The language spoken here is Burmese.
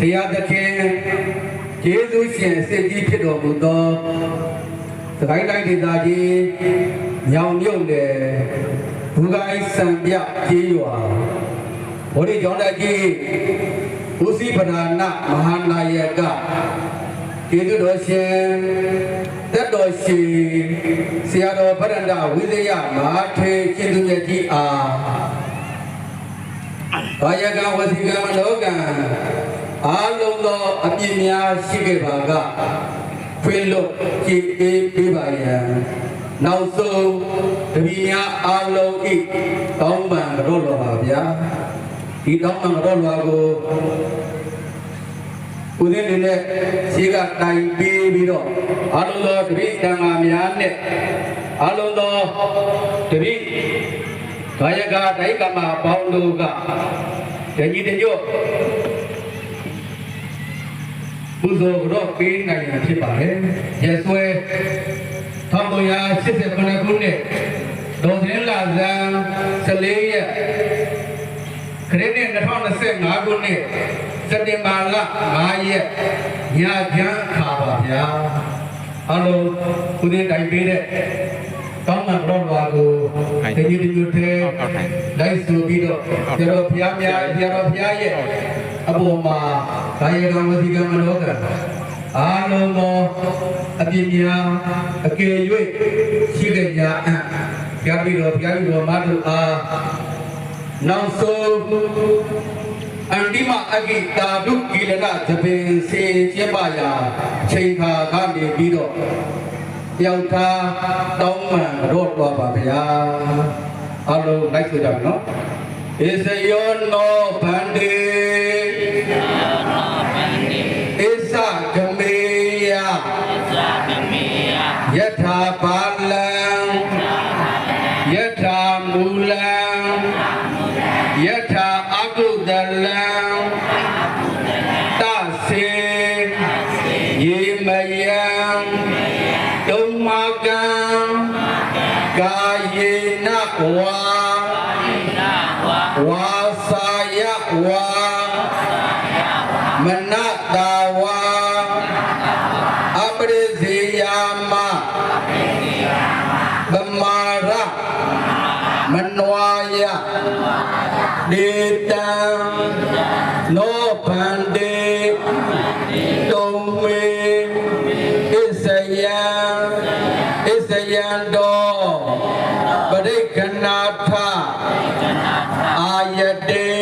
တရားသခင်ယေရှုရှင်အစစ်ကြီးဖြစ်တော်မူသောသခိုင်းတိုင်းဒေသကြီးညောင်မြုပ်နယ်ဘူဂိုင်းစံပြကြီးရွာဘောဒီကျောင်းတက်ကြီးဦးစီးပဓာနမဟာနာယကကျေးဇူးတော်ရှင်တက်တော်ရှင်ဆရာတော်ဗရန္ဒဝိဇယမဟာထေရှင်သူမြတ်ကြီးအားဘာယကဝစီကမလောကံ အာလုံးသောအပြစ်များရှိခဲ့ပါကဖွင့်လို့ကြည်အေးပေးပါရန်နောက်ဆုံးတပည့်များအာလုံးဤတောင်းပန်ကြောတော်ပါဗျာဒီတောင်းပန်ကြောတော်ကိုဦးဇင်းတွေနဲ့ရှိကတိုင်ပေးပြီးတော့အာလုံးသောတပည့်တန်ဃာများနဲ့အာလုံးသောတပည့်ဘာယကဒိုက်ကမပေါင်းတို့ကတကြီးတညွတ် ဘုဇောတော့ပေးနိုင်ရဖြစ်ပါတယ်။ရက်ဆွဲ1989ခုနှစ်ဒေါ်စင်းလာဇန်14ရက်ခရစ်နှစ်2025ခုနှစ်စက်တင်ဘာလ5ရက်ညချမ်းခါပါဗျာ။အလုံးခု दिन တိုင်ပေးတဲ့ကောင်းမှန်တော်ဘာကို တကြီးတညွတ်တဲ့လိုက်ဆိုပြီးတော့ကျတော့ဘုရားများကျတော့ဘုရားရဲ့အပေါ်မှာဘာယေကံဝစီကံမလောကအာလုံးသောအပြစ်များအကယ်၍ရှိကြကြအံ့ဘုရားပြီးတော့ဘုရားပြီးတော့မတို့အားနောက်ဆုံးအန္တိမအဂိတာဒုကိလကသပင်စေကျင်းပါရာချိန်ခါကနေပြီးတော့ယောက်သားတောင်းမှန်ရော့သွားပါဗျာ အလုံးလိုက်ဆိုကြမယ်နော်ဣစယောနောဗန္တိဣသဂမေယယထာပါလံယထာမူလံယထာအကုဒလံတသေယေမယံဒုံမကံကာယေန ဝါဝါစာယဝါမနတာဝါအပရိဇေယာမဗမာရမနွာယဒေတံနောဗန္တေတုံမေဣစယံဣစယံတော Jagannath, Ayade.